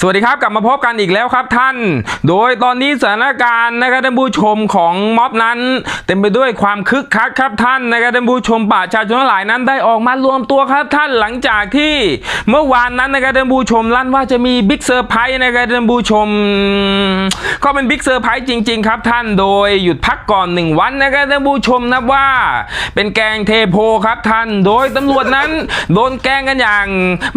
สวัสดีครับกลับมาพบกันอีกแล้วครับท่าน โดยตอนนี้สถานการณ์นะครับท่านผู้ชมของม็อบนั้น เต็มไปด้วยความคึกคักครับท่านนะครับท่านผู้ชมประชาชนหลายนั้นได้ออกมารวมตัวครับท่านหลังจากที่เมื่อวานนั้นนะครับท่านผู้ชมลั่นว่าจะมีบิ๊กเซอร์ไพรส์นะครับท่านผู้ชม ก็เป็นบิ๊กเซอร์ไพรส์จริง ๆ ครับท่านโดยหยุดพักก่อนหนึ่งวันนะครับท่านผู้ชมนับว่า เป็นแกงเทโพครับท่าน โดยตำรวจนั้น โดนแกล้งกันอย่าง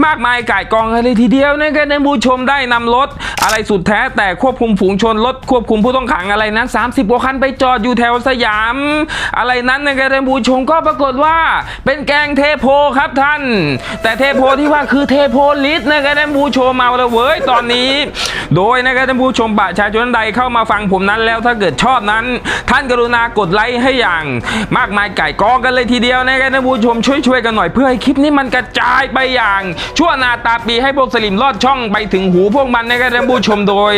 มากมายก่ายกองกันเลยทีเดียวนะครับท่านผู้ชมได้นำรถอะไรสุดแท้แต่ควบคุมฝูงชนรถควบคุมผู้ต้องขังอะไรนั้น 30กว่าคันไปจอดอยู่แถวสยาม อะไรนั้นนะครับท่านผู้ชมก็ปรากฏว่า เป็นแกงเทโพครับท่าน แต่เทโพที่ว่าคือเทโพลิสนะครับท่านผู้ชมเอาละเว้ยตอนนี้ โดยนะครับท่านผู้ชมประชาชนใดเข้ามาฟังผมนั้นแล้วถ้าเกิดชอบนั้น ท่านกรุณากดไลค์ให้อย่าง มากมายไก่กองกันเลยทีเดียวนะครับท่านผู้ชมช่วยๆกันหน่อยเพื่อให้คลิปนี้มันกระจายไปอย่าง ชั่วนาตาปีให้พวกสลิมลอดช่องไปถึงหููพวกมันนะครับท่านผู้ชมโดย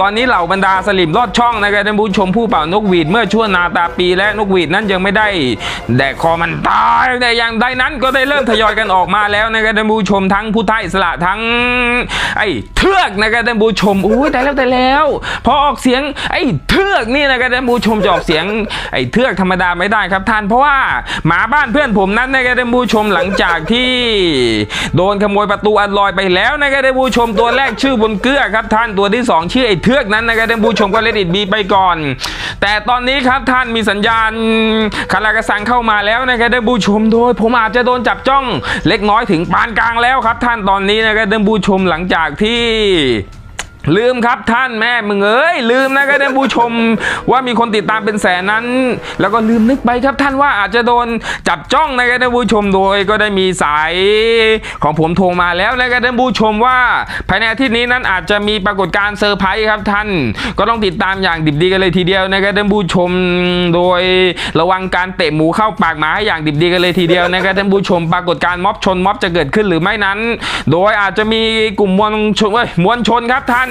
ตอนนี้เหล่าบรรดาสลิมลอดช่องนะครับท่านผู้ชมผู้เป่านกหวีดเมื่อชั่วนาตาปีและนกหวีดนั้นยังไม่ได้แดกคอมันตายแต่อย่างใดนั้นก็ได้เริ่มทยอยกันออกมาแล้วนะครับท่านผู้ชมทั้งผู้ไทยสละทั้ง ไอ้เทือกนะครับท่านผู้ชมอุ้ยแต่แล้วแต่แล้วพอออกเสียงไอ้เทือกนี่นะครับท่านผู้ชมจะออกเสียงไอ้เทือกธรรมดาไม่ได้ครับท่านเพราะว่าหมาบ้านเพื่อนผมนั้นนะครับท่านผู้ชมหลังจากที่ โดนขโมยประตูอันลอยไปแล้วนะครับท่านผู้ชมตัวแรกชื่อบนเกลือครับท่านตัวที่สองชื่อไอ้เทือกนั้นนะครับท่านผู้ชมก็เลดิตบีไปก่อน แต่ตอนนี้ครับท่านมีสัญญาณคารากระสังเข้ามาแล้วนะครับท่านผู้ชมโดย ผมอาจจะโดนจับจ้อง เล็กน้อยถึงปานกลางแล้วครับ ท่านตอนนี้นะครับท่านผู้ชมหลังจากที่ ลืมครับท่านแม่มึงเอ้ยลืมนะครับท่านผู้ชมว่ามีคนติดตามเป็นแสนนั้น แล้วก็ลืมนึกไปครับท่านว่าอาจจะโดนจับจ้องนะครับท่านผู้ชมโดยก็ได้มีสายของผมโทรมาแล้วนะครับท่านผู้ชมว่า ภายในอาทิตย์นี้นั้นอาจจะมีปรากฏการณ์เซอร์ไพรส์ครับท่าน ก็ต้องติดตามอย่างดิบดีกันเลยทีเดียวนะครับท่านผู้ชม โดยระวังการเตะหมูเข้าปากหมาให้อย่างดิบดีกันเลยทีเดียวนะครับท่านผู้ชม ปรากฏการณ์ม็อบชนม็อบจะเกิดขึ้นหรือไม่นั้น โดยอาจจะมีกลุ่มมวลชนเอ้ยมวลชนครับท่าน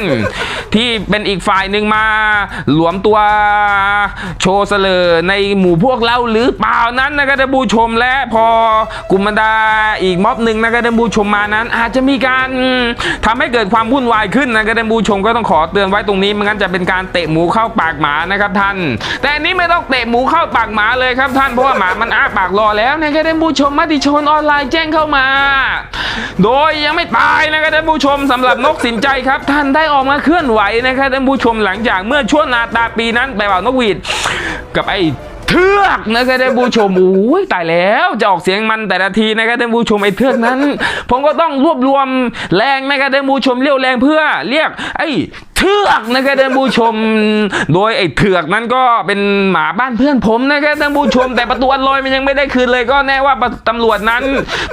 ที่เป็นอีกฝ่ายหนึ่งมา หลวมตัวโชว์เสลอในหมู่พวกเราหรือเปล่านั้นนะครับท่านผู้ชมและพอกลุ่มบรรดาอีกม็อบหนึ่งนะครับท่านผู้ชมมานั้น อาจจะมีการทำให้เกิดความวุ่นวายขึ้นนะครับท่านผู้ชมก็ต้องขอเตือนไว้ตรงนี้ไม่งั้นจะเป็นการเตะหมูเข้าปากหมานะครับท่าน แต่นี้ไม่ต้องเตะหมูเข้าปากหมาเลยครับท่านเพราะว่าหมามันอ้าปากรอแล้วนะครับท่านผู้ชมมติชนออนไลน์แจ้งเข้ามา โดยยังไม่ตายนะครับท่านผู้ชมสำหรับนกสินใจครับ ท่านได้ออกมาเคลื่อนไหวนะครับท่านผู้ชมหลังจากเมื่อช่วงนาตาปีนั้นไปบ่านกหวีดกับไอ้เทือกนะครับท่านผู้ชมโอ้ยตายแล้วจะออกเสียงมันแต่ละทีนะครับท่านผู้ชมไอ้เทือกนั้น ผมก็ต้องรวบรวมแรงนะครับท่านผู้ชมเรียวแรงเพื่อเรียกไอ้ เทือกนะครับท่านผู้ชม โดยไอ้เถือกนั้นก็เป็นหมาบ้านเพื่อนผมนะครับท่านผู้ชม แต่ประตูอันลอยมันยังไม่ได้คืนเลยก็แน่ว่าตำรวจนั้น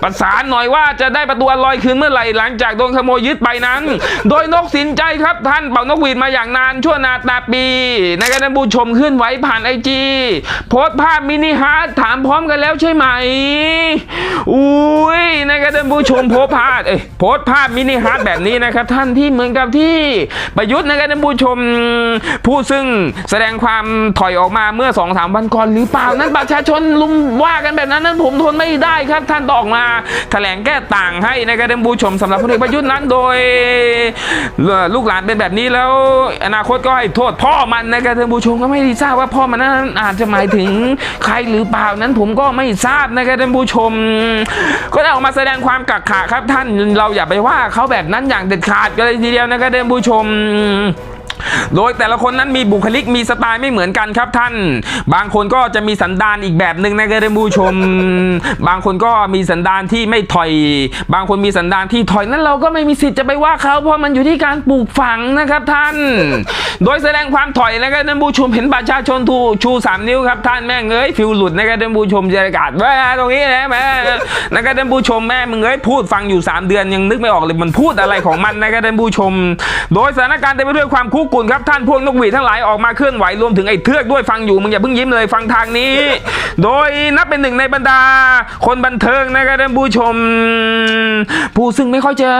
ประสานหน่อยว่าจะได้ประตูอันลอยคืนเมื่อไหร่หลังจากโดนขโมยยึดไปนั้น โดยนกสินใจครับท่านเป่านกหวีดมาอย่างนานชั่วนาตาปีนะครับท่านผู้ชมขึ้นไหวผ่านไอจีโพสต์ภาพมินิฮาร์ดถามพร้อมกันแล้วใช่ไหมอุ้ยนะครับท่านผู้ชมโพสต์ภาพเอ้ยโพสต์ภาพมินิฮาร์ดแบบนี้นะครับท่านที่เหมือนกับที่ประยุทธ์นะครับท่านผู้ชมผู้ซึ่งแสดงความถอยออกมาเมื่อ2องสามวันก่อนหรือเปล่านั้นประชาชนลุมว่ากันแบบนั้นนั้นผมทนไม่ได้ครับ ท่านต้องออกมาแถลงแก้ต่างให้นะครับท่านผู้ชมสำหรับพลเอกประยุทธ์นั้นโดย ลูกหลานเป็นแบบนี้แล้วอนาคตก็ให้โทษพ่อมันนะครับท่านผู้ชมก็ไม่ได้ทราบว่าพ่อมันนั้นอาจจะหมายถึงใครหรือเปล่านั้นผมก็ไม่ทราบนะครับท่านผู้ชม ก็ได้ออกมาแสดงความกักขาครับท่านเราอย่าไปว่าเขาแบบนั้นอย่างเด็ดขาดกันเลยทีเดียวนะครับท่านผู้ชม Mm. โดยแต่ละคนนั้นมีบุคลิกมีสไตล์ไม่เหมือนกันครับท่าน บางคนก็จะมีสันดานอีกแบบหนึ่งนะครับท่านผู้ชม บางคนก็มีสันดานที่ไม่ถอย บางคนมีสันดานที่ถอยนั้นเราก็ไม่มีสิทธิ์จะไปว่าเขาเพราะมันอยู่ที่การปลูกฝังนะครับท่าน โดยแสดงความถอยนะครับท่านผู้ชมเห็นประชาชนทูชูสามนิ้วครับท่านแม่เอ้ยฟิลหลุดนะครับท่านผู้ชมบรรยากาศแม่ตรงนี้นะแม่นะครับท่านผู้ชมแม่มึงเอ้ยพูดฟังอยู่ 3 เดือนยังนึกไม่ออกเลยมันพูดอะไรของมันนะครับท่านผู้ชม โดยสถานการณ์เต็มไปด้วยความคุกกุ่นครับท่านพวกนกหวีดทั้งหลายออกมาเคลื่อนไหวรวมถึงไอ้เทือกด้วยฟังอยู่มึงอย่าเพิ่งยิ้มเลยฟังทางนี้ โดยนับเป็นหนึ่งในบรรดา คนบันเทิงนะครับท่านผู้ชม ผู้ซึ่งไม่ค่อยจะ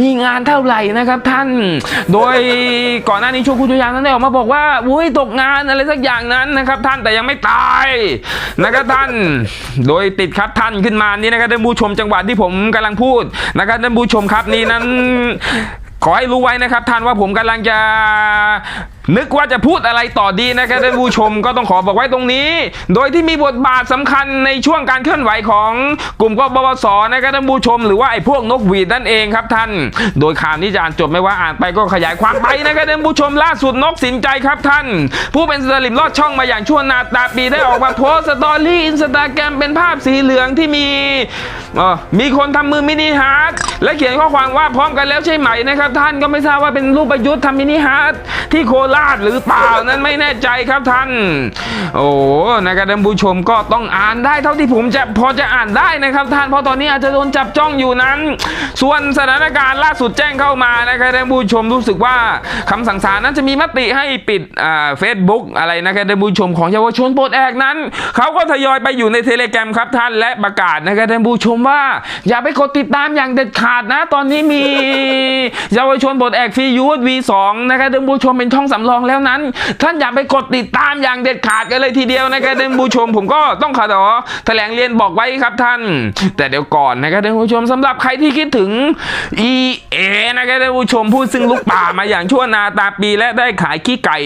มีงานเท่าไหร่นะครับท่าน โดยก่อนหน้านี้ช่วงคุณจุยางนั้นได้ออกมาบอกว่าอุ้ยตกงานอะไรสักอย่างนั้นนะครับ ท่านแต่ยังไม่ตายนะครับท่าน โดยติดครับท่านขึ้นมานี่นะครับท่านผู้ชมจังหวะที่ผมกำลังพูดนะครับท่านผู้ชมครับนี่นั้น ขอให้รู้ไว้นะครับท่านว่าผมกำลังจะ นึกว่าจะพูดอะไรต่อดีนะครับท่านผู้ชมก็ต้องขอบอกไว้ตรงนี้ โดยที่มีบทบาทสำคัญในช่วงการเคลื่อนไหวของกลุ่มกบปสนะครับท่านผู้ชม หรือว่าไอ้พวกนกหวีดนั่นเองครับท่าน โดยข่าวนี้จะอ่านจบไม่ว่าอ่านไปก็ขยายความไปนะครับท่านผู้ชมล่าสุดนกสินใจครับท่าน ผู้เป็นสลิมลอดช่องมาอย่างชั่วนาตาปีได้ออกมาโพสต์สตอรี่อินสตาแกรมเป็นภาพสีเหลืองที่มีเออมีคนทำมือมินิฮาร์ดและเขียนข้อความว่าพร้อมกันแล้วใช่ไหมนะครับท่านก็ไม่ทราบว่าเป็นรูปประยุทธ์ทำมินิฮาร์ดที่โคราชหรือเปล่านั้นไม่แน่ใจครับท่าน โอ้นะครับท่านผู้ชมก็ต้องอ่านได้เท่าที่ผมจะพอจะอ่านได้นะครับท่านเพราะตอนนี้อาจจะโดนจับจ้องอยู่นั้น ส่วนสถานการณ์ล่าสุดแจ้งเข้ามานะครับท่านผู้ชมรู้สึกว่าคำสั่งศาลนั้นจะมีมติให้ปิดอ่าเฟซบุ๊กอะไรนะครับท่านผู้ชมของเยาวชนปลดแอกนั้นเขาก็ทยอยไปอยู่ในเทเลแกรมครับท่านและประกาศนะครับท่านผู้ชมว่า อย่าไปกดติดตามอย่างเด็ดขาดนะ ตอนนี้มีเยาวชนปลดแอกฟรียูทวีสองนะครับท่านผู้ชมเป็นช่องสำรองแล้วนั้น ท่านอย่าไปกดติดตามอย่างเด็ดขาดกันเลยทีเดียวนะครับท่านผู้ชม ผมก็ต้องขอแถลงเรียนบอกไว้ครับท่าน แต่เดี๋ยวก่อนนะครับท่านผู้ชมสำหรับใครที่คิดถึง EA นะครับท่านผู้ชมผู้ซึ่งลุกป่ามาอย่างชั่วนาตาปีและได้ขายขี้ไก่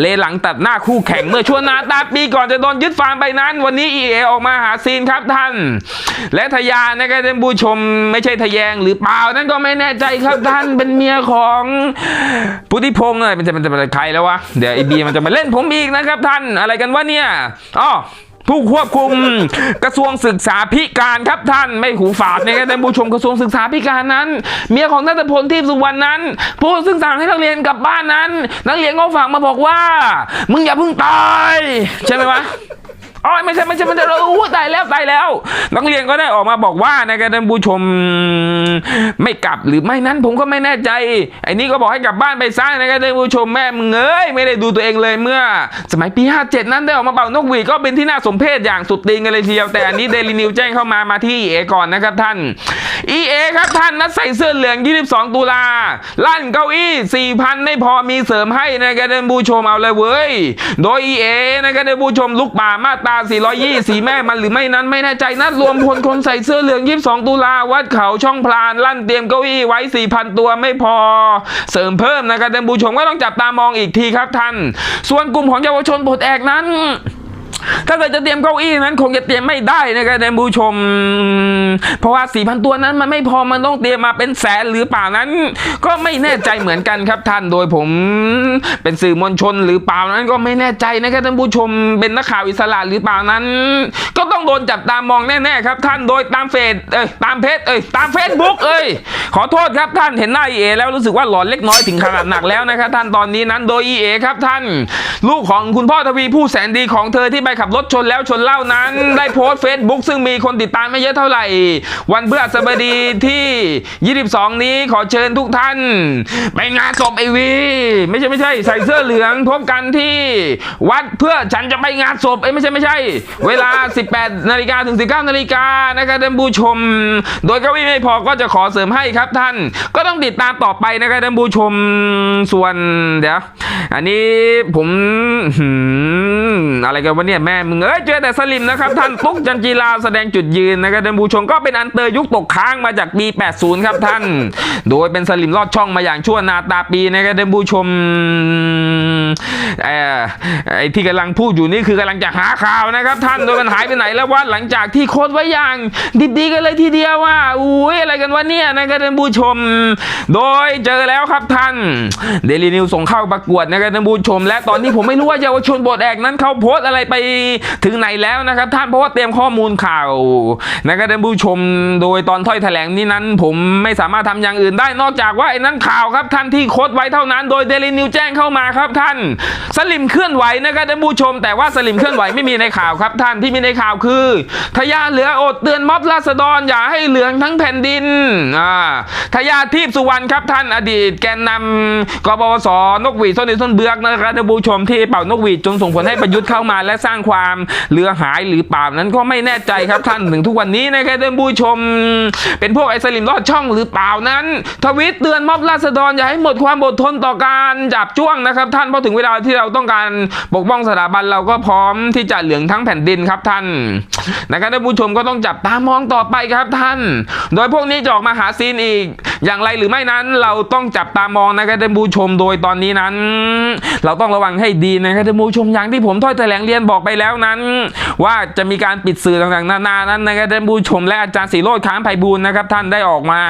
เลหลังตัดหน้าคู่แข่งเมื่อชั่วนาตาปีก่อนจะโดนยึดฟาร์มไปนั้น วันนี้ EA ออกมาหาซีนครับท่าน และทยานะครับท่านผู้ชมไม่ใช่ทะแยงหรือเปล่านั่นก็ไม่แน่ใจครับท่านเป็นเมียของพุทธิพงศ์อะไรมันจะมันจะเป็นใครแล้ววะ เดี๋ยวไอบีมันจะมาเล่นผมอีกนะครับท่านอะไรกันวะเนี่ยอ๋อผู้ควบคุมกระทรวงศึกษาพิการครับท่านไม่หูฝาดในการผู้ชมกระทรวงศึกษาพิการนั้น เมียของนัตพลทิพสุวรรณนั้น ผู้ซึ่งสั่งให้นักเรียนกลับบ้านนั้น นักเรียนก็ฝากมาบอกว่า มึงอย่าเพิ่งตาย ใช่ไหมวะ อ๋อไม่ใช่ไม่ใช่ไม่ใช่เราอู้ตายแล้วตายแล้ว นักเรียนก็ได้ออกมาบอกว่านะครับท่านผู้ชมไม่กลับหรือไม่นั้นผมก็ไม่แน่ใจไอ้นี่ก็บอกให้กลับบ้านไปซะนะครับท่านผู้ชมแม่มึงเอ้ยไม่ได้ดูตัวเองเลยเมื่อ สมัยปี 57 นั้นได้ออกมาเป่านกหวีดก็เป็นที่น่าสมเพชอย่างสุดตีนกันเลยทีเดียวแต่อันนี้เดลินิวแจ้งเข้ามามาที่ EA ก่อนนะครับท่าน EA ครับท่านนัดใส่เสื้อเหลือง 22 ตุลาลั่นเก้าอี้ 4,000 ไม่พอมีเสริมให้นะครับท่านผู้ชมเอาเลยเว้ย โดย EA นะครับท่านผู้ชมลุกป่ามาตรา 420สีแม่มันหรือไม่นั้นไม่แน่ใจนัดรวมพลคนใส่เสื้อเหลือง 22 ตุลาวัดเขาช่องพลาน ลั่นเตรียมเก้าอี้ไว้ 4,000 ตัวไม่พอ เสริมเพิ่มนะครับท่านผู้ชมก็ต้องจับตามองอีกทีครับท่าน ส่วนกลุ่มของเยาวชนปลดแอกนั้น ถ้าเกิดจะเตรียมเก้าอี้นั้น คงจะเตรียมไม่ได้นะครับท่านผู้ชม เพราะว่า4,000ตัวนั้นมันไม่พอมันต้องเตรียมมาเป็นแสนหรือเปล่านั้น ก็ไม่แน่ใจเหมือนกันครับท่านโดยผม เป็นสื่อมวลชนหรือเปล่านั้นก็ไม่แน่ใจนะครับท่านผู้ชมเป็นนักข่าวอิสระหรือเปล่านั้น ก็ต้องโดนจับตามองแน่ๆครับ ท่านโดยตามเฟซเอ้ยตามเพจเอ้ยตามเฟซบุ๊กเอ้ยขอโทษครับท่านเห็นหน้าเอแล้วรู้สึกว่าหลอนเล็กน้อยถึงขนาดหนักแล้วนะครับท่านตอนนี้นั้นโดยเอครับท่าน ลูกของคุณพ่อทวีผู้แสนดีของเธอที่ไปขับรถชนแล้วชนเล่านั้น ได้โพสต์เฟซบุ๊กซึ่งมีคนติดตามไม่เยอะเท่าไหร่ วันพฤหัสบดีที่ 22 นี้ขอเชิญทุกท่าน ไปงานศพไอวี ไม่ใช่ไม่ใช่ใส่เสื้อเหลืองพบกันที่วัดเพื่อฉันจะไปงานศพเอ้ยไม่ใช่ไม่ใช่ เวลา 18 นาฬิกาถึง 19 นาฬิกานะครับท่านผู้ชม โดยเก้าอี้ไม่พอก็จะขอเสริมให้ครับท่าน ก็ต้องติดตามต่อไปนะครับท่านผู้ชมส่วนเดี๋ยว อันนี้ผมอะไรกันวะเนี่ยแม่มึงเอ้ยเจอแต่สลิมนะครับท่านตุ๊กจันจีลาแสดงจุดยืนนะครับท่านผู้ชมก็เป็นอันเตอร์ยุคตกค้างมาจากปี 80 ครับท่าน โดยเป็นสลิมลอดช่องมาอย่างชั่วนาตาปีนะครับท่านผู้ชม ไอ้ที่กำลังพูดอยู่นี่คือกำลังจะหาข่าวนะครับ ท่านโดยมันหายไปไหนแล้วว่าหลังจากที่โค้ดไว้อย่างดีๆกันเลยทีเดียวว่าอุ้ยอะไรกันวะเนี่ยนะครับท่านผู้ชม โดยเจอแล้วครับท่านเดลีนิวส่งเข้าประกวดนะครับท่านผู้ชม และตอนนี้ผมไม่รู้ว่าเยาวชนบทแอกนั้นเขาโพสอะไรไปถึงไหนแล้วนะครับ ท่านเพราะว่าเตรียมข้อมูลข่าวนะครับท่านผู้ชม โดยตอนถ้อยแถลงนี้นั้น ผมไม่สามารถทำอย่างอื่นได้นอกจากว่าไอ้นั้นข่าวครับท่านที่โค้ดไว้เท่านั้น โดยเดลีนิวแจ้งเข้ามาครับท่านสลิมเคลื่อนไหวนะครับท่านผู้ชม แต่ว่าสลิมเคลื่อนไหวไม่มีในข่าวครับท่านที่มีในข่าวคือ ทยาเหลืออดเตือนม็อบราษฎรอย่าให้เหลืองทั้งแผ่นดินอ่าทยาทีพสุวรรณครับท่านอดีตแกนนำกบวสนกหวีดส้นนิส้นเบือกนะครับท่านผู้ชมที่เป่านกหวีดจนส่งผลให้ประยุทธ์เข้ามาและสร้างความเหลือหายหรือเปล่านั้นก็ไม่แน่ใจครับท่านถึงทุกวันนี้นะครับท่านผู้ชม เป็นพวกไอ้สลิมรอดช่องหรือเปล่านั้น ทวิตเตือนม็อบราษฎรอย่าให้หมดความอดทนต่อการจับจ้วงนะครับท่านเพราะถึงถึงเวลาที่เราต้องการปกป้องสถาบันเราก็พร้อมที่จะเหลืองทั้งแผ่นดินครับท่านนะครับท่านผู้ชมก็ต้องจับตามองต่อไปครับท่าน โดยพวกนี้จะออกมาหาซีนอีก อย่างไรหรือไม่นั้นเราต้องจับตามองนะครับท่านผู้ชมโดยตอนนี้นั้น เราต้องระวังให้ดีนะครับท่านผู้ชมอย่างที่ผมถ้อยแถลงเรียนบอกไปแล้วนั้น ว่าจะมีการปิดสื่อต่างๆ นานานั้นนะครับท่านผู้ชมและอาจารย์สีโรดค้างไพบูลนะครับท่านได้ออกมา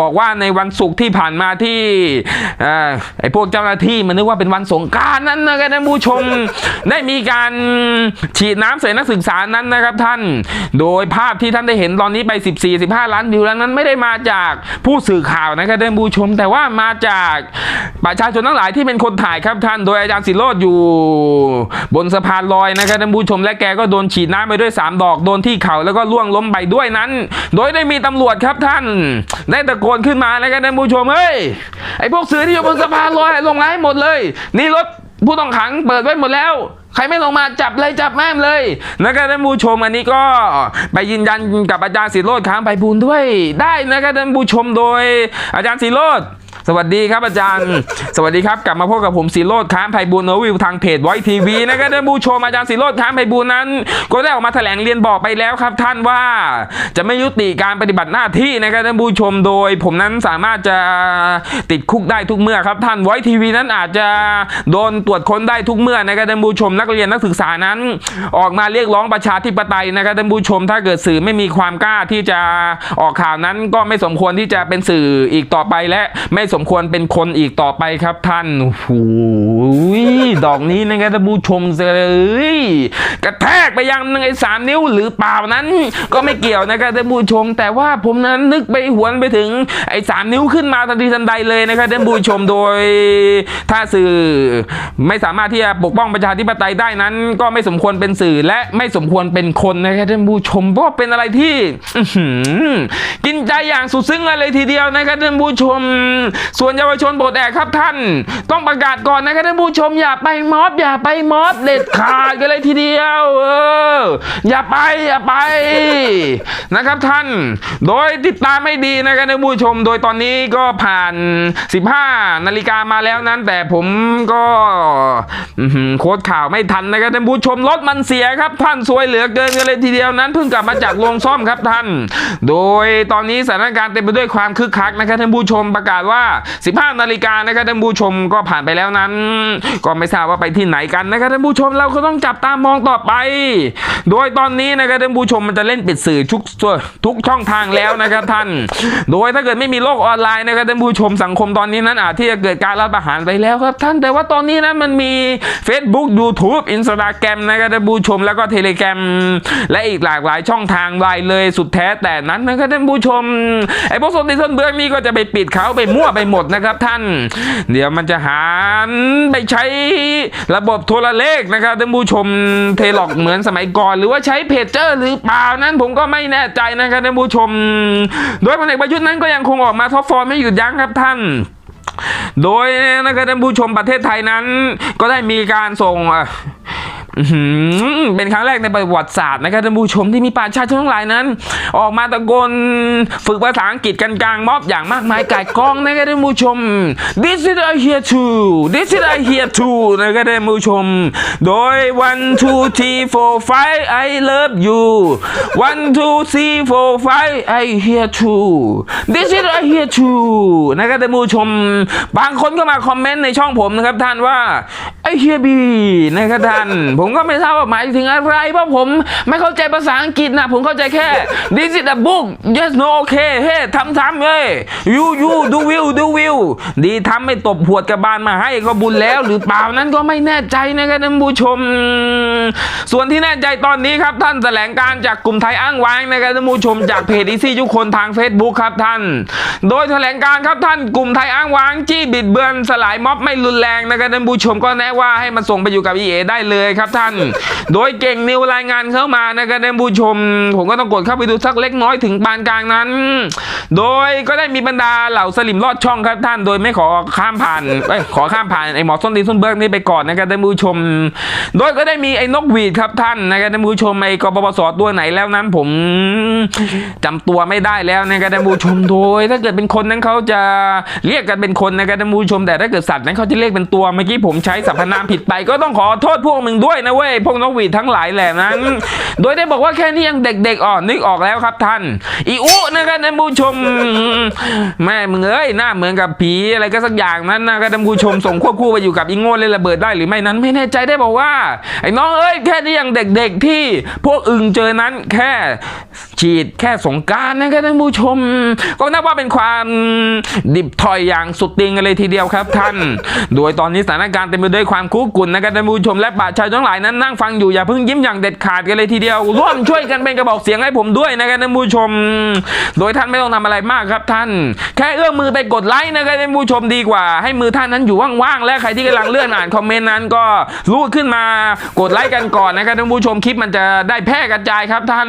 บอกว่าในวันศุกร์ที่ผ่านมาที่ไอ้พวกเจ้าหน้าที่มันนึกว่าเป็นวันสงการนั้นนะครับท่านผู้ชมได้มีการฉีดน้ำใส่นักศึกษานั้นนะครับท่าน โดยภาพที่ท่านได้เห็นตอนนี้ไป 14-15 ล้านวิวแล้วนั้นไม่ได้มาจากผู้สื่อข่าวนะครับท่านผู้ชม แต่ว่ามาจากประชาชนทั้งหลายที่เป็นคนถ่ายครับท่าน โดยอาจารย์สิโรดอยู่ บนสะพานลอยนะครับท่านผู้ชม และแกก็โดนฉีดน้ำไปด้วย 3 ดอกโดนที่เข่าแล้วก็ล่วงล้มไปด้วยนั้น โดยได้มีตำรวจครับท่าน ได้ตะโกนขึ้นมานะครับท่านผู้ชมเฮ้ยไอพวกสื่อที่อยู่บนสะพานลอยลงไรหมดเลย นี่รถผู้ต้องขังเปิดไว้หมดแล้ว ใครไม่ลงมาจับเลยจับแม่มเลยนะครับท่านผู้ชมอันนี้ก็ไปยืนยันกับอาจารย์ศิโรดค้างไปบูลด้วย ได้นะครับท่านผู้ชมโดยอาจารย์ศิโรด สวัสดีครับอาจารย์ สวัสดีครับกลับมาพบกับผมศิโรดค้างไพบูลโนวิวทางเพจไวทีวีนะครับท่านผู้ชมอาจารย์ศิโรดค้างไพบูลนั้น ก็ได้ออกมาแถลงเรียนบอกไปแล้วครับ ท่านว่าจะไม่ยุติการปฏิบัติหน้าที่นะครับท่านผู้ชมโดย ผมนั้นสามารถจะติดคุกได้ทุกเมื่อครับท่านไวทีวีนั้นอาจจะโดนตรวจค้นได้ทุกเมื่อนะครับท่านผู้ชมนักเรียนนักศึกษานั้น ออกมาเรียกร้องประชาธิปไตยนะครับท่านผู้ชม ถ้าเกิดสื่อไม่มีความกล้าที่จะออกข่าวนั้นก็ไม่สมควรที่จะเป็นสื่ออีกต่อไปและไม่สสมควรเป็นคนอีกต่อไปครับท่านโอ้โหดอกนี้นะครับท่านผู้ชมเลยกระแทกไปยังไอ้สามนิ้วหรือเปล่านั้น ก็ไม่เกี่ยวนะครับท่านผู้ชม แต่ว่าผมนั้นนึกไปหวนไปถึงไอ้สามนิ้วขึ้นมาทันทีทันใดเลยนะครับท่านผู้ชมโดย ถ้าสื่อไม่สามารถที่จะปกป้องประชาธิปไตยได้นั้น ก็ไม่สมควรเป็นสื่อและไม่สมควรเป็นคนนะครับท่านผู้ชมเพราะเป็นอะไรที่กินใจอย่างสุดซึ้งเลยทีเดียวนะครับท่านผู้ชมส่วนเยาวชนโปรดแอกครับท่าน ต้องประกาศก่อนนะครับท่านผู้ชมอย่าไปม็อบอย่าไปม็อบเด็ดขาดกันเลยทีเดียว เออ อย่าไปอย่าไปนะครับท่าน โดยติดตามไม่ดีนะครับท่านผู้ชม โดยตอนนี้ก็ผ่าน 15 นาฬิกามาแล้วนั้น แต่ผมก็โค้ดข่าวไม่ทันนะครับท่านผู้ชมรถมันเสียครับท่านซวยเหลือเกินกันเลยทีเดียวนั้นเพิ่งกลับมาจากโรงซ่อมครับท่าน โดยตอนนี้สถานการณ์เต็มไปด้วยความคึกคักนะครับท่านผู้ชมประกาศว่า15นาฬิกานะครับท่านผู้ชมก็ผ่านไปแล้วนั้น ก็ไม่ทราบว่าไปที่ไหนกันนะครับท่านผู้ชมเราก็ต้องจับตามองต่อไป โดยตอนนี้นะครับท่านผู้ชมมันจะเล่นปิดสื่อทุกทุกช่องทางแล้วนะครับท่าน โดยถ้าเกิดไม่มีโลกออนไลน์นะครับท่านผู้ชมสังคมตอนนี้นั้นอาจที่จะเกิดการรัฐประหารไปแล้วครับท่านแต่ว่าตอนนี้นะมันมี Facebook YouTube Instagram นะครับท่านผู้ชมแล้วก็ Telegram และอีกหลากหลายช่องทางรายเลยสุดแท้แต่นั้นนะครับท่านผู้ชมไอ้พวกโซนติซนเบืองนี่ก็จะไปปิดเขาไปมั่วไปหมดนะครับท่าน เดี๋ยวมันจะหารไปใช้ระบบโทรเลขนะครับท่านผู้ชมเทล็อกเหมือนสมัยก่อน หรือว่าใช้เพจเจอร์หรือเปล่านั้นผมก็ไม่แน่ใจนะครับท่านผู้ชม โดยพลเอกประยุทธ์นั้นก็ยังคงออกมาท็อปฟอร์มไม่หยุดยั้งครับท่านโดยนะครับท่านผู้ชมประเทศไทยนั้น ก็ได้มีการส่งอ เป็นครั้งแรกในประวัติศาสตร์นะครับท่านผู้ชมที่มีประชาชนทั้งหลายนั้น ออกมาตะโกนฝึกภาษาอังกฤษกันกลางม็อบอย่างมากมายกายกองนะครับท่านผู้ชม This is I here too This is I here too นะครับท่านผู้ชม โดย one two three four five I love you one two three four five I here too This is I here too นะครับท่านผู้ชม บางคนก็มาคอมเมนต์ในช่องผมนะครับท่านว่าไอเฮียบีนะครับท่านผมมก็ไม่ทราบว่าหมายถึงอะไร เพราะผมไม่เข้าใจภาษาอังกฤษนะ ผมเข้าใจแค่ this is a book yes no okay เฮ้ทำทำเฮ้ย you you do will do will ดีทำไม่ตบหวดกระบาลมาให้ก็บุญแล้วหรือเปล่านั้นก็ไม่แน่ใจนะครับท่านผู้ชม ส่วนที่แน่ใจตอนนี้ครับท่านแถลงการจากกลุ่มไทยอ้างว้างนะครับท่านผู้ชมจากเพจอีซี่ทุกคนทาง Facebook ครับท่าน โดยแถลงการครับท่านกลุ่มไทยอ้างว้างจี้บิดเบือนสลายม็อบไม่รุนแรงนะครับท่านผู้ชมก็แนะว่าให้มันส่งไปอยู่กับ EA ได้เลยครับท่านโดยเก่งนิวรายงานเข้ามานะครับท่านผู้ชม ผมก็ต้องกดเข้าไปดูสักเล็กน้อยถึงปานกลางนั้น โดยก็ได้มีบรรดาเหล่าสลิมลอดช่องครับท่าน โดยไม่ขอข้ามผ่านเอ้ยขอข้ามผ่านไอ้หมอส้นตีนส้นเบิร์กนี่ไปก่อนนะครับท่านผู้ชม โดยก็ได้มีไอ้นกหวีดครับท่านนะครับท่านผู้ชมไอ้กบปสตัวไหนแล้วนั้นผมจำตัวไม่ได้แล้วนะครับท่านผู้ชมโดยถ้าเกิดเป็นคนนั้นเขาจะเรียกกันเป็นคนนะครับท่านผู้ชม แต่ถ้าเกิดสัตว์นั้นเขาจะเรียกเป็นตัวเมื่อกี้ผมใช้สรรพนามผิดไป ก็ต้องขอโทษพวกมึงด้วยนะเว้ยพวกนกหวีดทั้งหลายแหละนั้น โดยได้บอกว่าแค่นี้ยังเด็กๆอ่อนนึกออกแล้วครับท่าน อีอุนะครับท่านผู้ชมแม่มึงเอ้ยหน้าเหมือนกับผีอะไรก็สักอย่างนั้นนะครับท่านผู้ชมส่งควบคู่ไปอยู่กับอีโง่เล่นระเบิดได้หรือไม่นั้นไม่แน่ใจได้บอกว่าไอ้น้องเอ้ยแค่นี้ยังเด็กๆที่พวกอึงเจอนั้นแค่ฉีดแค่สงการนะครับท่านผู้ชม ก็นับว่าเป็นความดิบถอยอย่างสุดติงกันเลยทีเดียวครับท่าน โดยตอนนี้สถานการณ์เต็มไปด้วยความคุกกุ่นนะครับท่านผู้ชมและประชาชนทั้งหลายนั้นนั่งฟังอยู่อย่าเพิ่งยิ้มอย่างเด็ดขาดกันเลยทีเดียว ร่วมช่วยกันเป็นกระบอกเสียงให้ผมด้วยนะครับท่านผู้ชม โดยท่านไม่ต้องทำอะไรมากครับท่าน แค่เอื้อมมือไปกดไลค์นะครับท่านผู้ชมดีกว่า ให้มือท่านนั้นอยู่ว่างๆและใครที่กำลังเลื่อนอ่านคอมเมนต์นั้นก็รูดขึ้นมากดไลค์กันก่อนนะครับท่านผู้ชมคลิปมันจะได้แพร่กระจายครับท่าน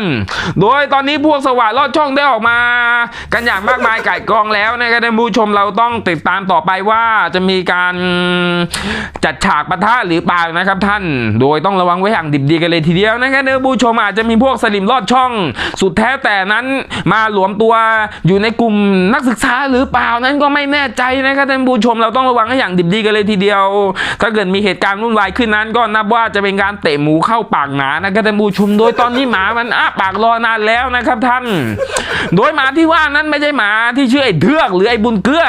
โดยตอนนี้พวกสว่านลอดช่องได้ออกมา กันอย่างมากมายไก่กองแล้วนะครับท่านผู้ชมเราต้องติดตามต่อไปว่าจะมีการจัดฉากปะทะหรือเปล่านะครับท่าน โดยต้องระวังไว้อย่างดิบดีกันเลยทีเดียวนะครับท่านผู้ชมอาจจะมีพวกสลิมลอดช่อง สุดแท้แต่นั้นมาหลวมตัวอยู่ในกลุ่มนักศึกษาหรือเปล่านั้นก็ไม่แน่ใจนะครับท่านผู้ชมเราต้องระวังให้อย่างดิบดีกันเลยทีเดียว ถ้าเกิดมีเหตุการณ์วุ่นวายขึ้นนั้นก็นับว่าจะเป็นการเตะหมูเข้าปากหนานะครับท่านผู้ชมโดยตอนนี้หมามันอ้าปากรอนานแล้วนะครับท่าน โดยหมาที่ว่านั้นไม่ใช่หมาที่ชื่อไอ้เทือกหรือไอ้บุญเกลือ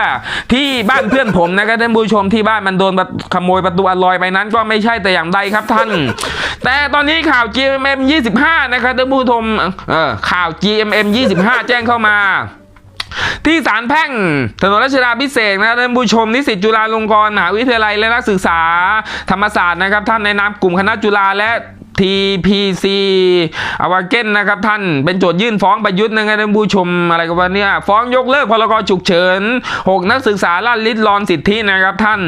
ที่บ้านเพื่อนผมนะครับท่านผู้ชมที่บ้านมันโดนขโมยประตูอลอยไปนั้น ก็ไม่ใช่แต่อย่างใดครับท่านแต่ตอนนี้ข่าว GMM 25 นะครับท่านผู้ชมเออข่าว GMM 25 แจ้งเข้ามาที่ศาลแพ่งถนนรัชดาพิเศษนะท่านผู้ชมนิสิตจุฬาลงกรณ์มหาวิทยาลัยและนักศึกษาธรรมศาสตร์นะครับท่านในนามกลุ่มคณะจุฬาและ TPC อาวาเก้นนะครับท่านเป็นโจทยื่นฟ้องประยุทธ์นะครับท่านผู้ชมอะไรกันวะเนี่ยฟ้องยกเลิกพรกฉุกเฉิน 6 นักศึกษาล่าลิดรอนสิทธินะครับท่าน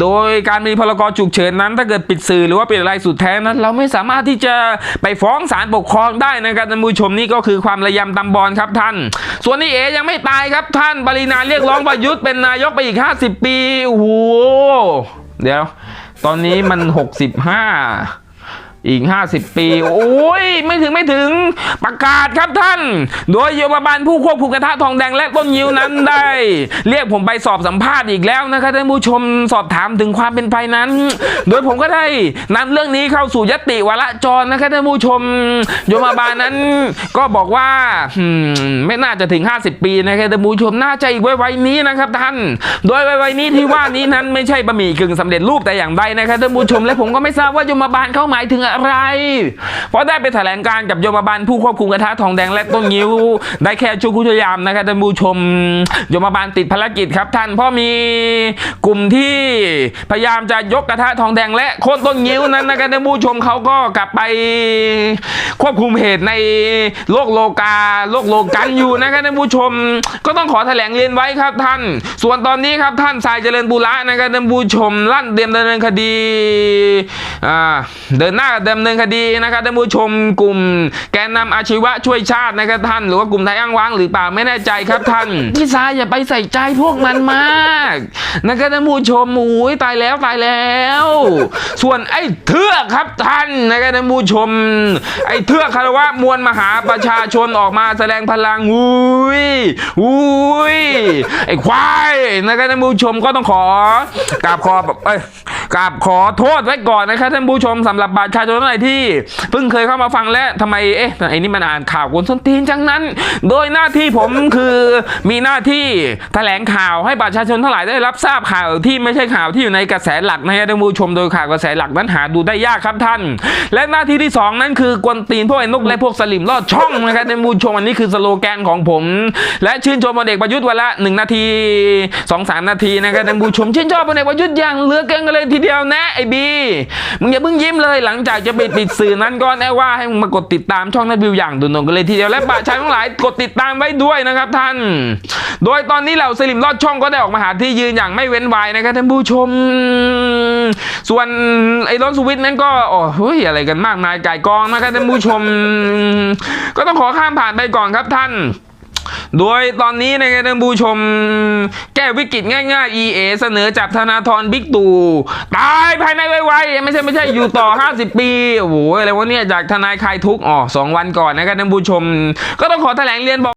โดยการมีพรกฉุกเฉินนั้น ถ้าเกิดปิดสื่อหรือว่าปิดอะไรสุดแท้นั้น เราไม่สามารถที่จะไปฟ้องศาลปกครองได้นะครับท่านผู้ชมนี่ก็คือความระยำตำบอลครับท่าน ส่วนนี้เอยังไม่ตายครับท่านปรินาเรียกร้องประยุทธ์เป็นนายกไปอีก 50 ปีโอ้โหเดี๋ยว ตอนนี้มัน 65 อีก 50 ปี โอ้ย ไม่ถึงไม่ถึง ประกาศครับท่าน โดยโยบาบาลผู้ควบคุมกระทะทองแดงและต้นยิวนั้นได้ เรียกผมไปสอบสัมภาษณ์อีกแล้วนะครับท่านผู้ชมสอบถามถึงความเป็นไปนั้น โดยผมก็ได้นำเรื่องนี้เข้าสู่ยติวาระจรนะครับท่านผู้ชม โยบาบาลนั้น ก็บอกว่าไม่น่าจะถึง 50 ปีนะครับท่านผู้ชมน่าจะอีกไว้ๆนี้นะครับท่าน โดยไว้ๆนี้ที่ว่านี้นั้นไม่ใช่บะหมี่กึ่งสำเร็จรูปแต่อย่างใดนะครับท่านผู้ชม และผมก็ไม่ทราบว่าโยมบาลเขาหมายถึงอะไร เพราะได้ไปแถลงการกับโยมบาลผู้ควบคุมกระทะทองแดงและต้นงิ้ว ได้แค่ชั่วครู่ชั่วยามนะครับท่านผู้ชมโยมบาลติดภารกิจครับท่านเพราะมีกลุ่มที่พยายามจะยกกระทะทองแดงและโค่นต้นงิ้วนั้นนะครับท่านผู้ชมเขาก็กลับไปควบคุมเหตุในโลกโลกาโลกโลกันอยู่นะครับท่านผู้ชม ก็ต้องขอแถลงเรียนไว้ครับท่าน ส่วนตอนนี้ครับท่านสายเจริญบุระนะครับท่านผู้ชมลั่นเตรียมดำเนินคดีเดินหน้าดำเนินคดีนะครับท่านผู้ชมกลุ่ม แกนนำอาชีวะช่วยชาตินะครับท่าน หรือว่ากลุ่มไทยอ้างว้างหรือเปล่าไม่แน่ใจครับท่านพี่สายอย่าไปใส่ใจพวกมันมากนะครับท่านผู้ชมโอ้ยตายแล้วตายแล้ว ส่วนไอ้เทือกครับท่านนะครับท่านผู้ชม ไอ้เทือกคารวะมวลมหาประชาชนออกมาแสดงพลังอุ้ยอุ้ยไอ้ควายนะครับท่านผู้ชมก็ต้องขอกราบขอเอ้ย กราบขอโทษไว้ก่อนนะครับท่านผู้ชมสำหรับประชาชนท่านไหนที่ เพิ่งเคยเข้ามาฟังและทำไมเอ๊ะไอ้นี่มันอ่านข่าวกวนส้นตีนจังนั้น โดยหน้าที่ผมคือมีหน้าที่แถลงข่าวให้ประชาชนทั้งหลายได้รับทราบข่าวที่ไม่ใช่ข่าวที่อยู่ในกระแสหลักนะครับท่านผู้ชมโดยข่าวกระแสหลักนั้นหาดูได้ยากครับท่าน และหน้าที่ที่สองนั้นคือกวนตีนพวกไอ้นกและพวกสลิมลอดช่องนะครับท่านผู้ชมอันนี้คือสโลแกนของผม และชื่นชมพลเอกประยุทธ์วันละหนึ่งนาทีสองสามนาทีนะครับท่านผู้ชมชื่นชอบพลเอกประยุทธ์อย่างเหลือเกินกันเลยทีเดียวนะไอบีมึงอย่าเพิ่งยิ้มเลยหลังจากจะไปปิดสื่อนั้นก็แน่ว่าให้มึงมากดติดตามช่องนัดวิวอย่างด่วนๆกันเลยทีเดียวและประชาชนทั้งหลายกดติดตามไว้ด้วยนะครับท่าน โดยตอนนี้เหล่าสลิมลอดช่องก็ได้ออกมาหาที่ยืนอย่างไม่เว้นวายนะครับท่านผู้ชม ส่วนไอ้รถสวิตนั้นก็โอ้เฮ้ยอะไรกันมากมายไก่กองนะครับท่านผู้ชม ก็ต้องขอข้ามผ่านไปก่อนครับท่าน โดยตอนนี้นะครับท่านผู้ชม แก้วิกฤตง่ายๆ EA เสนอจับธนาธรบิ๊กตู่ตายภายในไวๆไม่ใช่ไม่ใช่อยู่ต่อ 50 ปีโอ้โหอะไรวะเนี่ยจากทนายคลายทุกข์อ๋อสองวันก่อนนะครับท่านผู้ชม ก็ต้องขอแถลงเรียนบอก